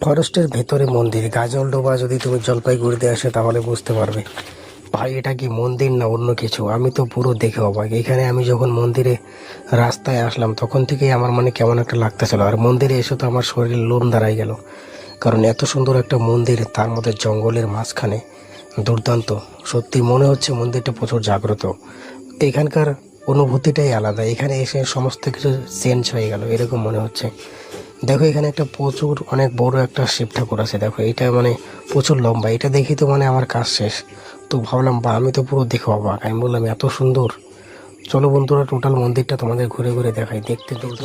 ফরেস্টের ভেতরে মন্দির। গাজল ডোবা যদি তুমি জলপাইগুড়িতে আসে তাহলে বুঝতে পারবে। ভাই, এটা কি মন্দির না অন্য কিছু? আমি তো পুরো দেখে অবাক। এখানে আমি যখন মন্দিরে রাস্তায় আসলাম, তখন থেকেই আমার মানে কেমন একটা লাগতেছিল। আর মন্দিরে এসে তো আমার শরীরে লোম দাঁড়াই গেল। কারণ এত সুন্দর একটা মন্দির, তার মধ্যে জঙ্গলের মাঝখানে দুর্দান্ত। সত্যি মনে হচ্ছে মন্দিরটা প্রচুর জাগ্রত। এখানকার অনুভূতিটাই আলাদা। এখানে এসে সমস্ত কিছু চেঞ্জ হয়ে গেল, এরকম মনে হচ্ছে। দেখো, এখানে একটা প্রচুর অনেক বড় একটা শিব ঠাকুর আছে। দেখো, এটা মানে প্রচুর লম্বা। এটা দেখি তো মানে আমার কাজ শেষ। তো ভাবলাম, বা আমি তো পুরো দেখে অবাক। আমি বললাম, এত সুন্দর। চলো বন্ধুরা টোটাল মন্দিরটা তোমাদের ঘুরে ঘুরে দেখাই। দেখতে চলো।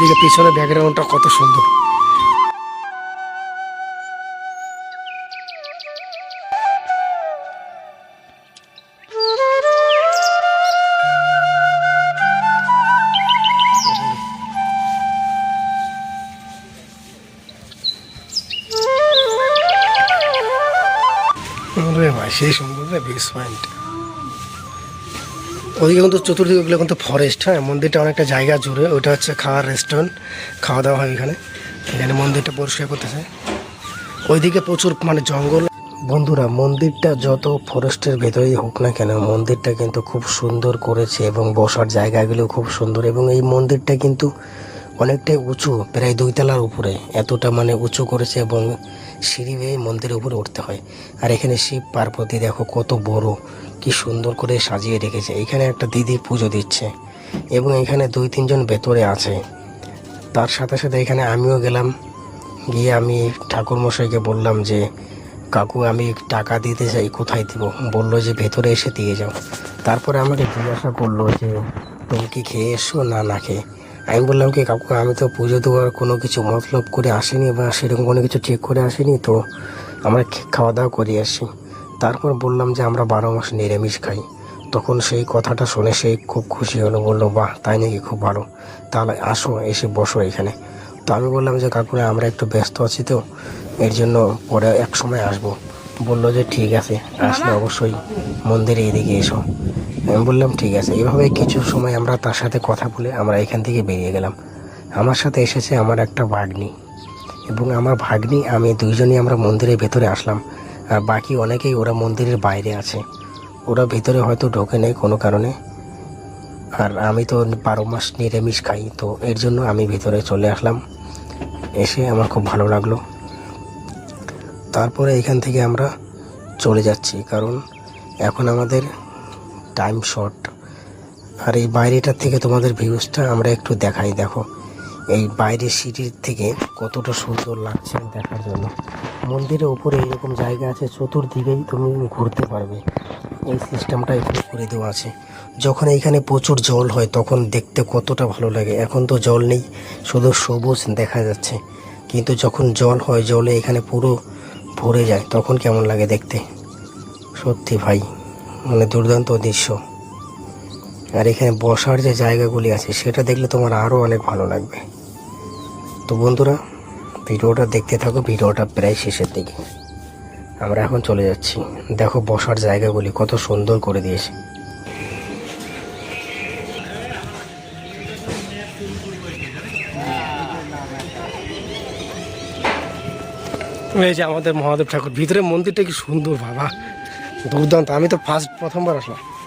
এদিকে পিছনে ব্যাকগ্রাউন্ডটা কত সুন্দর। সেই সুন্দর রে বিগ পয়েন্ট ওদিকে কিন্তু চতুর্দিকে কিন্তু ফরেস্ট হ্যাঁ? মন্দিরটা অনেকটা জায়গা জুড়ে। ওইটা হচ্ছে খাওয়ার রেস্টুরেন্ট খাওয়া দাওয়া হয় এখানে। এখানে মন্দিরটা পরিষ্কার করতেছে। ওইদিকে প্রচুর মানে জঙ্গল। বন্ধুরা, মন্দিরটা যত ফরেস্টের ভেতরেই হোক না কেন, মন্দিরটা কিন্তু খুব সুন্দর করেছে এবং বসার জায়গাগুলো খুব সুন্দর এবং এই মন্দিরটা কিন্তু অনেকটাই উঁচু, প্রায় দুই তলার উপরে। এতটা মানে উঁচু করেছে এবং সিঁড়ি বেয়ে মন্দিরের উপরে উঠতে হয়। আর এখানে শিব পার্বতী, দেখো কত বড়, কি সুন্দর করে সাজিয়ে রেখেছে। এখানে একটা দিদি পুজো দিচ্ছে এবং এখানে দুই, তিনজন ভেতরে আছে। তার সাথে সাথে এখানে আমিও গেলাম। গিয়ে আমি ঠাকুর মশাইকে বললাম যে, কাকু, আমি টাকা দিতে চাই, কোথায় দিব? বলল যে, ভেতরে এসে দিয়ে যাও। তারপরে আমাকে জিজ্ঞাসা করল যে, তুমি কি খেয়ে এসো না না খেয়ে। আমি বললাম কি কাকু আমি তো পুজো দেওয়ার কোনো কিছু মতলব করে আসিনি বা সেরকম কোনো কিছু ঠিক করে আসিনি তো আমরা খাওয়া দাওয়া করে আসি। তারপর বললাম যে আমরা বারো মাস নিরামিষ খাই। তখন সেই কথাটা শুনে সেই খুব খুশি হলো বলল বাহ তাই নাকি খুব ভালো। তাহলে আসো এসে বসো এখানে। তো আমি বললাম যে কাকুরা আমরা একটু ব্যস্ত আছি তো এর জন্য পরে এক সময় আসব। বলল যে ঠিক আছে আসলে অবশ্যই মন্দিরে এদিকে এসো। আমি বললাম, ঠিক আছে। এভাবে কিছু সময় আমরা তার সাথে কথা বলে আমরা এখান থেকে বেরিয়ে গেলাম। আমার সাথে এসেছে আমার একটা ভাগ্নি এবং আমার ভাগ্নি, আমি দুইজনই আমরা মন্দিরের ভেতরে আসলাম। আর বাকি অনেকেই ওরা মন্দিরের বাইরে আছে। ওরা ভেতরে হয়তো ঢোকে নেই কোনো কারণে। আর আমি তো বারো মাস নিরামিষ খাই, তো এর জন্য আমি ভেতরে চলে আসলাম। এসে আমার খুব ভালো লাগল। তারপরে এখান থেকে আমরা চলে যাচ্ছি। কারণ এখন আমাদের টাইম শর্ট আর এই বাইরেটার থেকে তোমাদের ভিউজটা আমরা একটু দেখাই, দেখো। এই বাইরের সিটির থেকে কতটা সুন্দর লাগছে দেখার জন্য। মন্দিরের উপরে এরকম জায়গা আছে চতুর্দিকেই তুমি ঘুরতে পারবে। এই সিস্টেমটা এখানে করে দেওয়া আছে। যখন এইখানে প্রচুর জল হয়, তখন দেখতে কতটা ভালো লাগে। এখন তো জল নেই, শুধু সবুজ দেখা যাচ্ছে। কিন্তু যখন জল হয়, জলে এখানে পুরো ভরে যায়, তখন কেমন লাগে দেখতে। সত্যি ভাই। মানে দুর্দান্ত দৃশ্য। আর এখানে বসার যে জায়গাগুলি আছে, সেটা দেখলে তোমার আরও অনেক ভালো লাগবে। তো বন্ধুরা, ভিডিওটা দেখতে থাকো, ভিডিওটা প্রায় শেষের দিকে। আমরা এখন চলে যাচ্ছি। দেখো বসার জায়গাগুলি কত সুন্দর করে দিয়েছে। এই যে আমাদের মহাদেব ঠাকুর ভিতরে মন্দিরটা কি সুন্দর, বাবা। দুর্দান্ত। আমি তো ফার্স্ট প্রথমবার আসলাম।